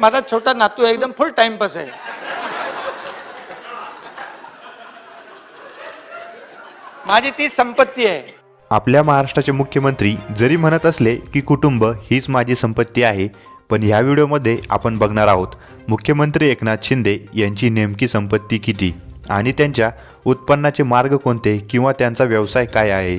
माझा छोटा नातू एकदम फुल टाइमपास आहे. माझी ती संपत्ती आहे. आपल्या महाराष्ट्राचे मुख्यमंत्री जरी म्हणत असले की कुटुंब हीच माझी संपत्ती आहे पण ह्या व्हिडिओमध्ये आपण बघणार आहोत मुख्यमंत्री एकनाथ शिंदे यांची नेमकी संपत्ती किती आणि त्यांच्या उत्पन्नाचे मार्ग कोणते किंवा त्यांचा व्यवसाय काय आहे?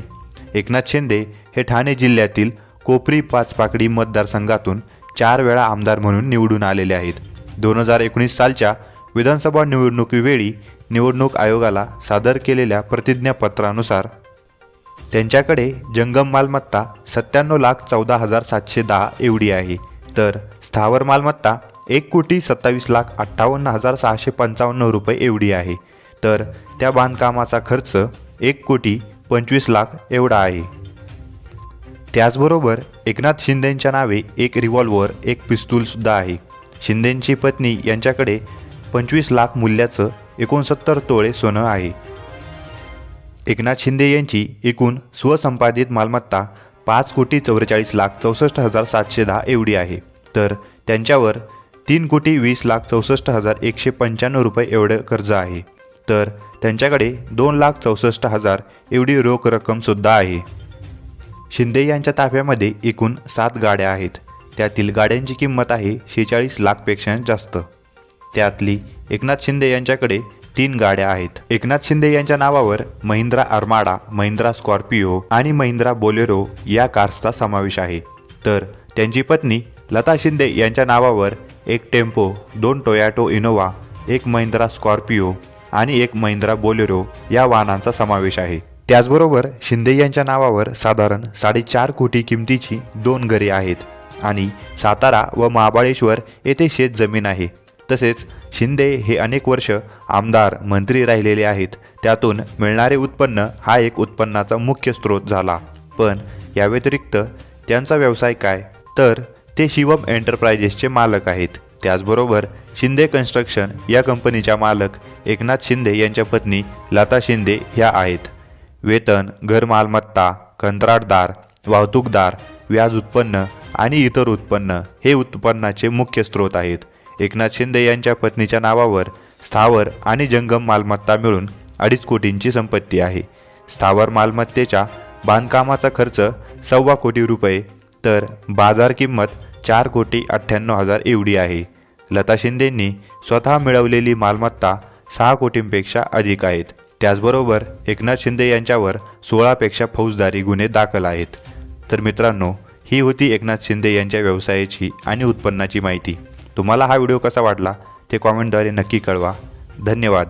एकनाथ शिंदे हे ठाणे जिल्ह्यातील कोपरी पाचपाकडी मतदारसंघातून चार वेळा आमदार म्हणून निवडून आलेले आहेत. दोन हजार एकोणीस सालच्या विधानसभा निवडणुकीवेळी निवडणूक आयोगाला सादर केलेल्या प्रतिज्ञापत्रानुसार त्यांच्याकडे जंगम मालमत्ता सत्त्याण्णव लाख चौदा हजार सातशे दहा एवढी आहे. तर स्थावर मालमत्ता एक कोटी सत्तावीस लाख अठ्ठावन्न हजार सहाशे पंचावन्न रुपये एवढी आहे. तर त्या बांधकामाचा खर्च एक कोटी पंचवीस लाख एवढा आहे. त्याचबरोबर एकनाथ शिंदेंच्या नावे एक रिव्हॉल्वर एक पिस्तूलसुद्धा आहे. शिंदेंची पत्नी यांच्याकडे पंचवीस लाख मूल्याचं एकोणसत्तर तोळे सोनं आहे. एकनाथ शिंदे यांची एकूण स्वसंपादित मालमत्ता पाच कोटी चौवेचाळीस लाख चौसष्ट हजार सातशे दहा एवढी आहे. तर त्यांच्यावर तीन कोटी वीस लाख चौसष्ट हजार एकशे पंच्याण्णव रुपये एवढं कर्ज आहे. तर त्यांच्याकडे दोन लाख चौसष्ट हजार एवढी रोख रक्कमसुद्धा आहे. शिंदे यांच्या ताफ्यामध्ये एकूण सात गाड्या आहेत. त्यातील गाड्यांची किंमत आहे शेहेचाळीस लाखपेक्षा जास्त. त्यातली एकनाथ शिंदे यांच्याकडे तीन गाड्या आहेत. एकनाथ शिंदे यांच्या नावावर महिंद्रा आरमाडा महिंद्रा स्कॉर्पिओ आणि महिंद्रा बोलेरो या कार्सचा समावेश आहे. तर त्यांची पत्नी लता शिंदे यांच्या नावावर एक टेम्पो दोन टोयाटो इनोवा एक महिंद्रा स्कॉर्पिओ आणि एक महिंद्रा बोलेरो या वाहनांचा समावेश आहे. त्याचबरोबर शिंदे यांच्या नावावर साधारण साडेचार कोटी किमतीची दोन घरे आहेत आणि सातारा व महाबळेश्वर येथे शेत जमीन आहे. तसेच शिंदे हे अनेक वर्ष आमदार मंत्री राहिलेले आहेत. त्यातून मिळणारे उत्पन्न हा एक उत्पन्नाचा मुख्य स्रोत झाला. पण या व्यतिरिक्त त्यांचा व्यवसाय काय? तर ते शिवम एंटरप्राइजेसचे मालक आहेत. त्याचबरोबर शिंदे कन्स्ट्रक्शन या कंपनीच्या मालक एकनाथ शिंदे यांच्या पत्नी लता शिंदे ह्या आहेत. वेतन घर मालमत्ता कंत्राटदार वाहतूकदार व्याज उत्पन्न आणि इतर उत्पन्न हे उत्पन्नाचे मुख्य स्रोत आहेत. एकनाथ शिंदे यांच्या पत्नीच्या नावावर स्थावर आणि जंगम मालमत्ता मिळून अडीच कोटींची संपत्ती आहे. स्थावर मालमत्तेच्या बांधकामाचा खर्च सव्वा कोटी रुपये तर बाजार किंमत चार कोटी अठ्ठ्याण्णव हजार एवढी आहे. लता शिंदेंनी स्वतः मिळवलेली मालमत्ता सहा कोटींपेक्षा अधिक आहेत. त्याचबरोबर एकनाथ शिंदे यांच्यावर सोळापेक्षा फौजदारी गुन्हे दाखल आहेत. तर मित्रांनो ही होती एकनाथ शिंदे यांच्या व्यवसायाची आणि उत्पन्नाची माहिती. तुम्हाला हा व्हिडिओ कसा वाटला ते कॉमेंटद्वारे नक्की कळवा. धन्यवाद.